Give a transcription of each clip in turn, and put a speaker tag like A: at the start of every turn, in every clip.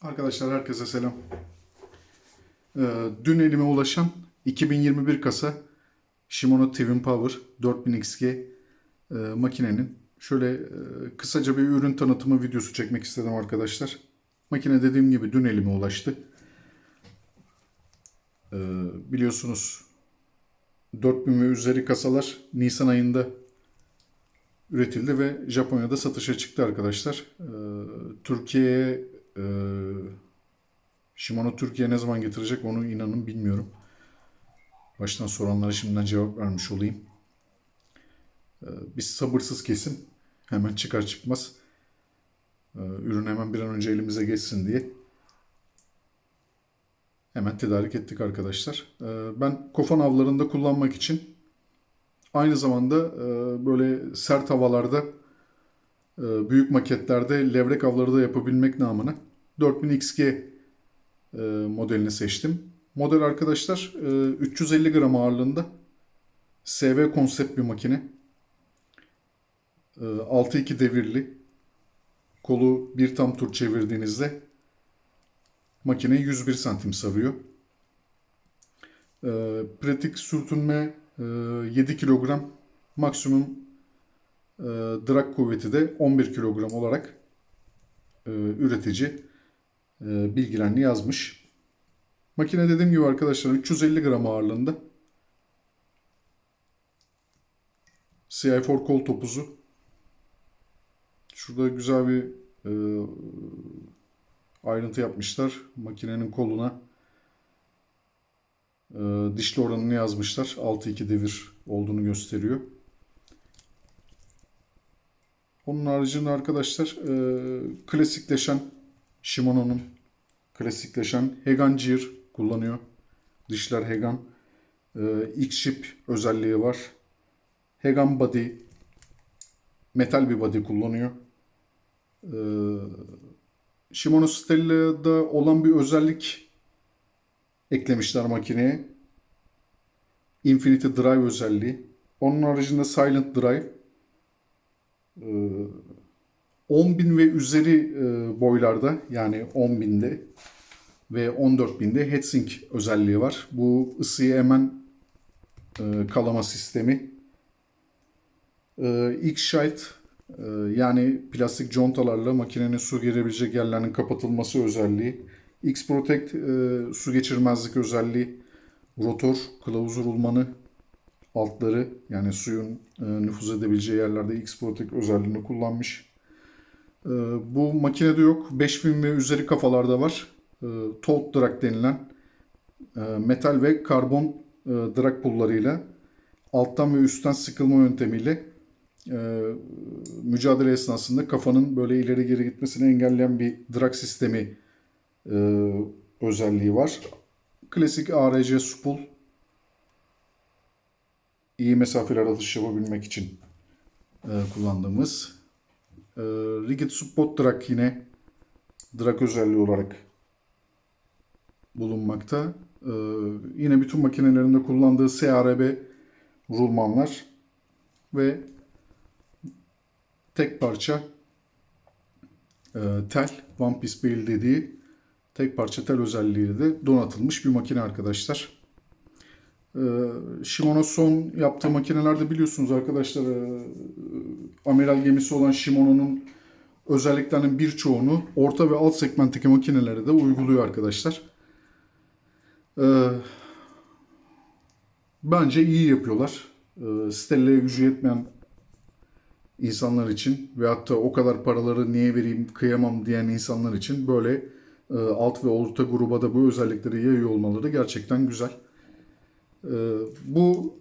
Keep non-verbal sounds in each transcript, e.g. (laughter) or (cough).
A: Arkadaşlar herkese selam. Ee, dün elime ulaşan 2021 kasa Shimano Twin Power 4000 XG e, makinenin şöyle e, kısaca bir ürün tanıtımı videosu çekmek istedim arkadaşlar. Makine dediğim gibi dün elime ulaştı. Ee, biliyorsunuz 4000 ve üzeri kasalar Nisan ayında üretildi ve Japonya'da satışa çıktı arkadaşlar. Ee, Türkiye'ye e, Shimano Türkiye ne zaman getirecek onu inanın bilmiyorum. Baştan soranlara şimdiden cevap vermiş olayım. Ee, biz sabırsız kesim. Hemen çıkar çıkmaz. e, ürün hemen bir an önce elimize geçsin diye. Hemen tedarik ettik arkadaşlar. Ee, ben kofan avlarında kullanmak için aynı zamanda e, böyle sert havalarda e, büyük maketlerde levrek avları da yapabilmek namına 4000 XG e, modelini seçtim. Model arkadaşlar e, 350 gram ağırlığında SV konsept bir makine. E, 6-2 devirli. Kolu bir tam tur çevirdiğinizde makine 101 santim sarıyor. E, pratik sürtünme e, 7 kilogram maksimum e, drag kuvveti de 11 kilogram olarak e, üretici e, bilgilerini yazmış. Makine dediğim gibi arkadaşlar 350 gram ağırlığında. CI4 kol topuzu. Şurada güzel bir e, ayrıntı yapmışlar. Makinenin koluna e, dişli oranını yazmışlar. 6-2 devir olduğunu gösteriyor. Onun haricinde arkadaşlar e, klasikleşen Shimano'nun klasikleşen Hegan Gear kullanıyor. Dişler Hegan. E, X-Ship özelliği var. Hegan Body metal bir body kullanıyor. E, Shimano Stella'da olan bir özellik eklemişler makineye. Infinity Drive özelliği. Onun haricinde Silent Drive. Ee, 10.000 ve üzeri e, boylarda yani 10.000'de ve 14.000'de heatsink özelliği var. Bu ısıyı emen e, kalama sistemi. Ee, X-Shite e, yani plastik contalarla makinenin su girebilecek yerlerinin kapatılması özelliği. X-Protect e, su geçirmezlik özelliği. Rotor, kılavuz rulmanı, altları yani suyun e, nüfuz edebileceği yerlerde X-Protect özelliğini kullanmış. E, bu makinede yok. 5000 ve üzeri kafalarda var. E, Tote drag denilen e, metal ve karbon e, drag pullarıyla alttan ve üstten sıkılma yöntemiyle e, mücadele esnasında kafanın böyle ileri geri gitmesini engelleyen bir drag sistemi e, özelliği var. Klasik ARC spool iyi mesafeler atış yapabilmek için e, kullandığımız. E, Rigid Support Drag yine drag özelliği olarak bulunmakta. E, yine bütün makinelerinde kullandığı SRB rulmanlar ve tek parça e, tel, One Piece Bale dediği tek parça tel özelliğiyle de donatılmış bir makine arkadaşlar. Ee, Shimano son yaptığı makinelerde biliyorsunuz arkadaşlar e, amiral gemisi olan Shimano'nun özelliklerinin birçoğunu orta ve alt segmentteki makinelere de uyguluyor arkadaşlar. Ee, bence iyi yapıyorlar. Ee, Stella'ya gücü yetmeyen insanlar için ve hatta o kadar paraları niye vereyim kıyamam diyen insanlar için böyle alt ve orta gruba da bu özellikleri yayıyor olmaları gerçekten güzel. E, bu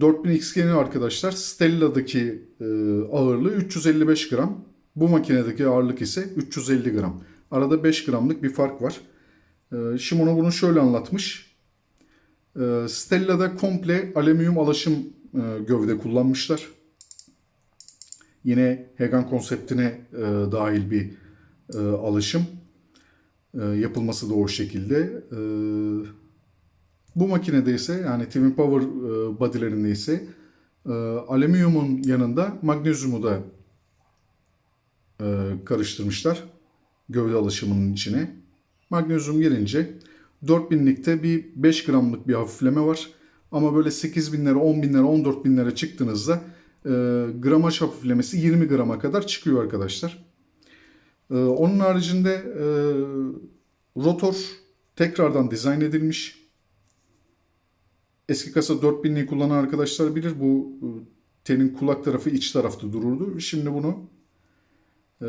A: 4000 XG'nin arkadaşlar Stella'daki e, ağırlığı 355 gram. Bu makinedeki ağırlık ise 350 gram. Arada 5 gramlık bir fark var. E, Shimano bunu şöyle anlatmış. E, Stella'da komple alüminyum alaşım e, gövde kullanmışlar. Yine Hegan konseptine e, dahil bir e, alışım. E, yapılması da o şekilde. E, bu makinede ise yani Twin Power e, body'lerinde ise e, alüminyumun yanında magnezyumu da e, karıştırmışlar. gövde alışımının içine. Magnezyum girince 4000'likte bir 5 gramlık bir hafifleme var. Ama böyle 8000'lere, 10.000'lere, 14.000'lere çıktığınızda e, gramaj hafiflemesi 20 grama kadar çıkıyor arkadaşlar. E, onun haricinde e, rotor tekrardan dizayn edilmiş. Eski kasa 4000'liği kullanan arkadaşlar bilir. Bu e, tenin kulak tarafı iç tarafta dururdu. Şimdi bunu e,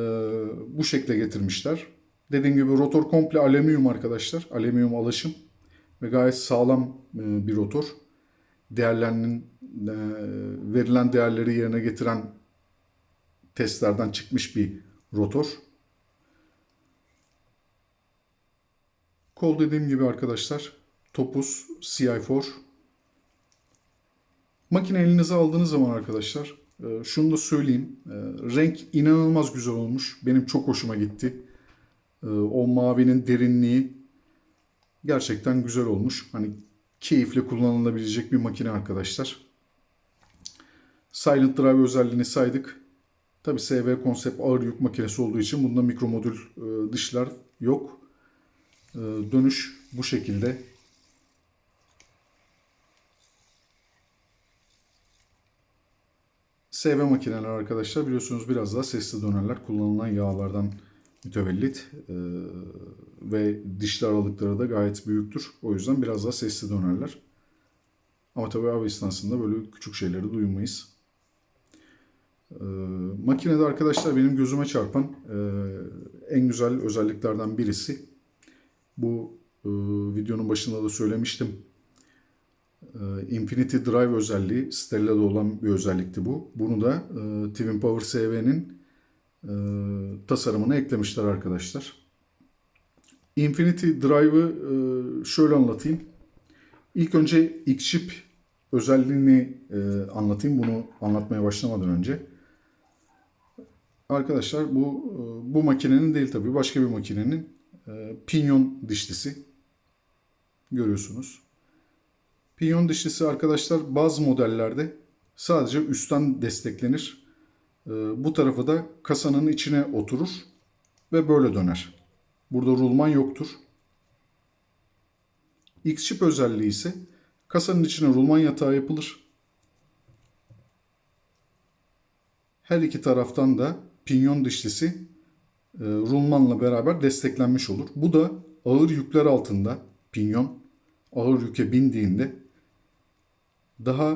A: bu şekle getirmişler. Dediğim gibi rotor komple alüminyum arkadaşlar. Alüminyum alaşım ve gayet sağlam e, bir rotor. Değerlerinin e, verilen değerleri yerine getiren testlerden çıkmış bir rotor. Kol dediğim gibi arkadaşlar Topuz CI4 Makine elinize aldığınız zaman arkadaşlar e, şunu da söyleyeyim. E, renk inanılmaz güzel olmuş. Benim çok hoşuma gitti. E, o mavinin derinliği gerçekten güzel olmuş. Hani keyifle kullanılabilecek bir makine arkadaşlar. Silent Drive özelliğini saydık. Tabi SV konsept ağır yük makinesi olduğu için bunda mikro modül dışlar yok. Dönüş bu şekilde. SV makineler arkadaşlar biliyorsunuz biraz daha sesli dönerler. Kullanılan yağlardan mütevellit ee, ve dişli aralıkları da gayet büyüktür. O yüzden biraz daha sesli dönerler. Ama tabii av esnasında böyle küçük şeyleri duymayız. Ee, makinede arkadaşlar benim gözüme çarpan e, en güzel özelliklerden birisi. Bu e, videonun başında da söylemiştim. Ee, Infinity Drive özelliği Stella'da olan bir özellikti bu. Bunu da e, Twin Power SV'nin e, tasarımına eklemişler arkadaşlar. Infinity Drive'ı e, şöyle anlatayım. İlk önce X-Chip özelliğini e, anlatayım bunu anlatmaya başlamadan önce. Arkadaşlar bu e, bu makinenin değil tabii başka bir makinenin e, pinyon dişlisi. Görüyorsunuz. Pinyon dişlisi arkadaşlar bazı modellerde sadece üstten desteklenir. Ee, bu tarafı da kasanın içine oturur ve böyle döner. Burada rulman yoktur. X-Chip özelliği ise kasanın içine rulman yatağı yapılır. Her iki taraftan da pinyon dişlisi e, rulmanla beraber desteklenmiş olur. Bu da ağır yükler altında pinyon ağır yüke bindiğinde daha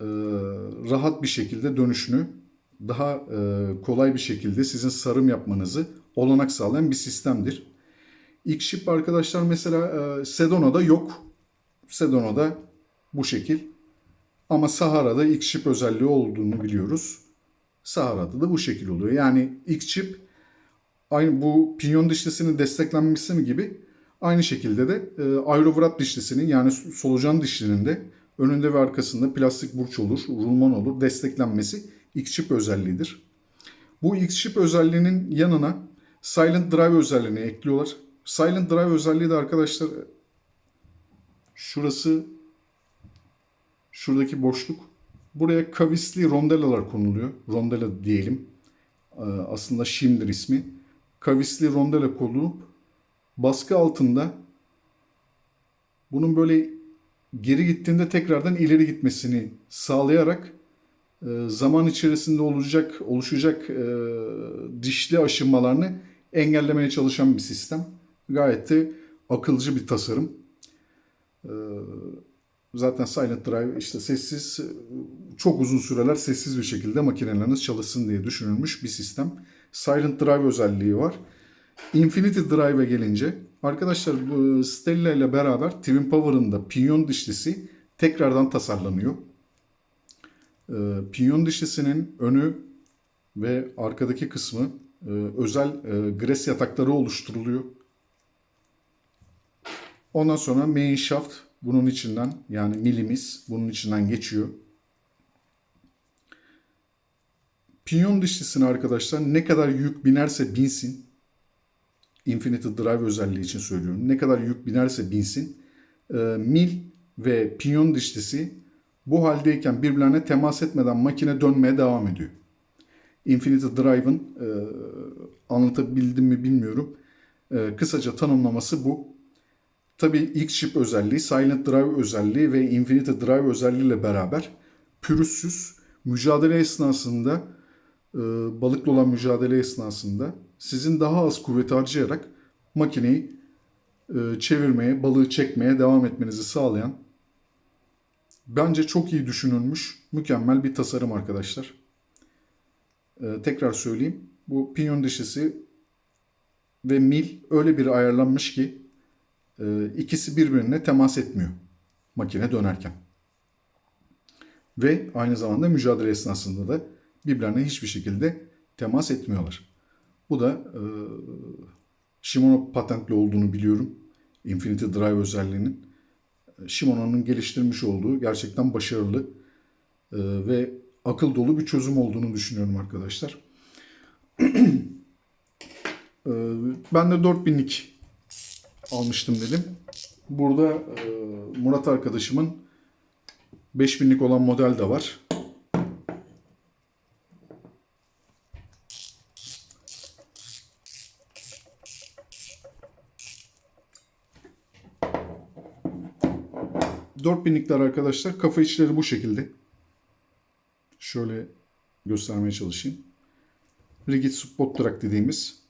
A: e, rahat bir şekilde dönüşünü daha e, kolay bir şekilde sizin sarım yapmanızı olanak sağlayan bir sistemdir. X-Ship arkadaşlar mesela e, Sedona'da yok. Sedona'da bu şekil. Ama Sahara'da X-Ship özelliği olduğunu biliyoruz. Sahara'da da bu şekil oluyor. Yani X-Chip aynı bu pinyon dişlisinin desteklenmesi gibi aynı şekilde de e, aerovrat dişlisinin yani solucan dişlinin de önünde ve arkasında plastik burç olur, rulman olur, desteklenmesi X-Chip özelliğidir. Bu X-Chip özelliğinin yanına Silent Drive özelliğini ekliyorlar. Silent Drive özelliği de arkadaşlar şurası şuradaki boşluk. Buraya kavisli rondelalar konuluyor. Rondela diyelim. Ee, aslında şimdir ismi. Kavisli rondela konulup baskı altında bunun böyle geri gittiğinde tekrardan ileri gitmesini sağlayarak e, zaman içerisinde olacak oluşacak e, dişli aşınmalarını engellemeye çalışan bir sistem. Gayet de akılcı bir tasarım. E, zaten Silent Drive işte sessiz çok uzun süreler sessiz bir şekilde makineleriniz çalışsın diye düşünülmüş bir sistem. Silent Drive özelliği var. Infinity Drive'e gelince arkadaşlar bu Stella ile beraber Twin Power'ın da pinyon dişlisi tekrardan tasarlanıyor. Ee, pinyon dişlisinin önü ve arkadaki kısmı e, özel e, gres yatakları oluşturuluyor. Ondan sonra main shaft bunun içinden yani milimiz bunun içinden geçiyor. Pinyon dişlisine arkadaşlar ne kadar yük binerse binsin Infinity Drive özelliği için söylüyorum. Ne kadar yük binerse binsin. E, mil ve pinyon dişlisi bu haldeyken birbirlerine temas etmeden makine dönmeye devam ediyor. Infinity Drive'ın e, anlatabildim mi bilmiyorum. E, kısaca tanımlaması bu. Tabii X-Chip özelliği, Silent Drive özelliği ve Infinity Drive özelliğiyle beraber pürüzsüz mücadele esnasında e, balıkla olan mücadele esnasında sizin daha az kuvvet harcayarak makineyi e, çevirmeye, balığı çekmeye devam etmenizi sağlayan bence çok iyi düşünülmüş, mükemmel bir tasarım arkadaşlar. E, tekrar söyleyeyim. Bu pinyon dişisi ve mil öyle bir ayarlanmış ki e, ikisi birbirine temas etmiyor makine dönerken. Ve aynı zamanda mücadele esnasında da birbirlerine hiçbir şekilde temas etmiyorlar. Bu da e, Shimano patentli olduğunu biliyorum. Infinity Drive özelliğinin. Shimano'nun geliştirmiş olduğu gerçekten başarılı e, ve akıl dolu bir çözüm olduğunu düşünüyorum arkadaşlar. (clears throat) e, ben de 4000'lik almıştım dedim. Burada e, Murat arkadaşımın 5000'lik olan model de var. Dört binlikler arkadaşlar kafa içleri bu şekilde. Şöyle göstermeye çalışayım. Rigid spot track dediğimiz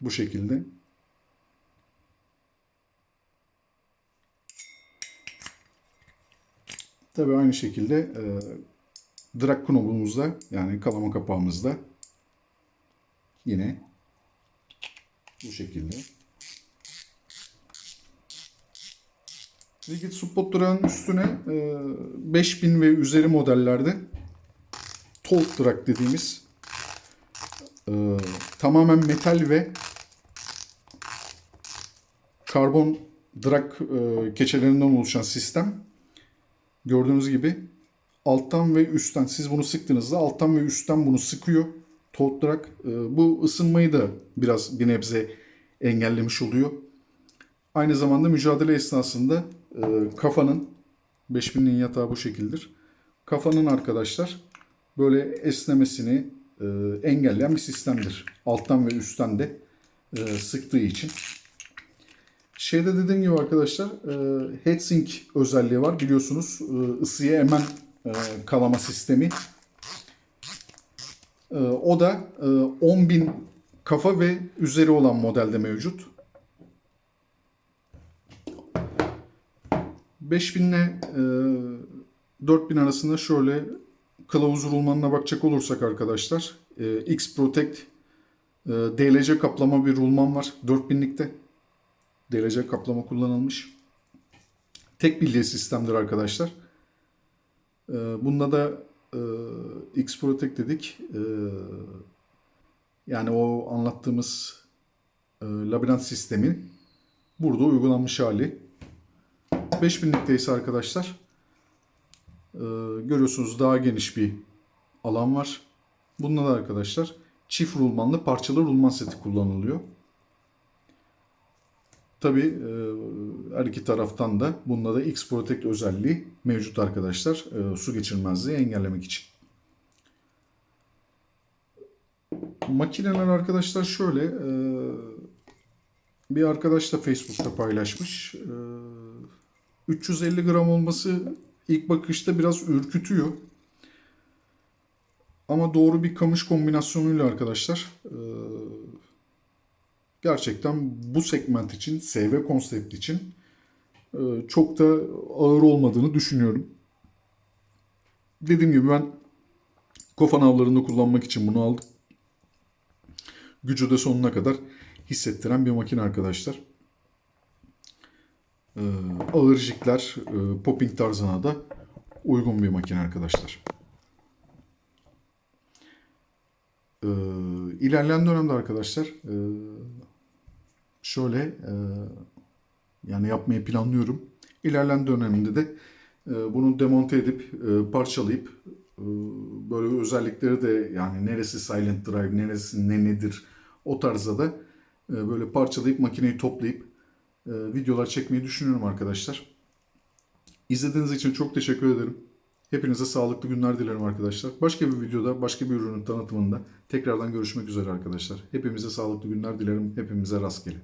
A: bu şekilde. Tabii aynı şekilde e, drag knobumuzda yani kalama kapağımızda yine bu şekilde. Rigid spot drag'ın üstüne e, 5000 ve üzeri modellerde Torque drag dediğimiz e, tamamen metal ve karbon drag e, keçelerinden oluşan sistem Gördüğünüz gibi alttan ve üstten siz bunu sıktığınızda alttan ve üstten bunu sıkıyor. Toad drag. E, bu ısınmayı da biraz bir nebze engellemiş oluyor. Aynı zamanda mücadele esnasında e, kafanın 5000'in yatağı bu şekildir. Kafanın arkadaşlar böyle esnemesini e, engelleyen bir sistemdir. Alttan ve üstten de e, sıktığı için. Şeyde dediğim gibi arkadaşlar e, heatsink özelliği var. Biliyorsunuz e, ısıya emen e, kalama sistemi. E, o da e, 10.000 kafa ve üzeri olan modelde mevcut. 5000 ile e, 4000 arasında şöyle kılavuz rulmanına bakacak olursak arkadaşlar e, X Protect e, DLC kaplama bir rulman var 4000'likte. DLC kaplama kullanılmış. Tek bilye sistemdir arkadaşlar. Ee, bunda da e, X Protect dedik. Ee, yani o anlattığımız e, labirent sistemi burada uygulanmış hali. 5000'likte ise arkadaşlar e, görüyorsunuz daha geniş bir alan var. Bunda da arkadaşlar çift rulmanlı parçalı rulman seti kullanılıyor. Tabi e, her iki taraftan da bunda da X Protect özelliği mevcut arkadaşlar. E, su geçirmezliği engellemek için. Makineler arkadaşlar şöyle e, bir arkadaş da Facebook'ta paylaşmış. 350 gram olması ilk bakışta biraz ürkütüyor. Ama doğru bir kamış kombinasyonuyla arkadaşlar gerçekten bu segment için, SV konsept için e, çok da ağır olmadığını düşünüyorum. Dediğim gibi ben kofan avlarında kullanmak için bunu aldım. Gücü de sonuna kadar hissettiren bir makine arkadaşlar. Ee, e, popping tarzına da uygun bir makine arkadaşlar. Ee, ilerleyen dönemde arkadaşlar e, şöyle e, yani yapmayı planlıyorum. İlerleyen döneminde de e, bunu demonte edip e, parçalayıp e, böyle özellikleri de yani neresi silent drive, neresi ne nedir o tarzda da e, böyle parçalayıp makineyi toplayıp e, videolar çekmeyi düşünüyorum arkadaşlar. İzlediğiniz için çok teşekkür ederim. Hepinize sağlıklı günler dilerim arkadaşlar. Başka bir videoda, başka bir ürünün tanıtımında tekrardan görüşmek üzere arkadaşlar. Hepimize sağlıklı günler dilerim. Hepimize rastgele.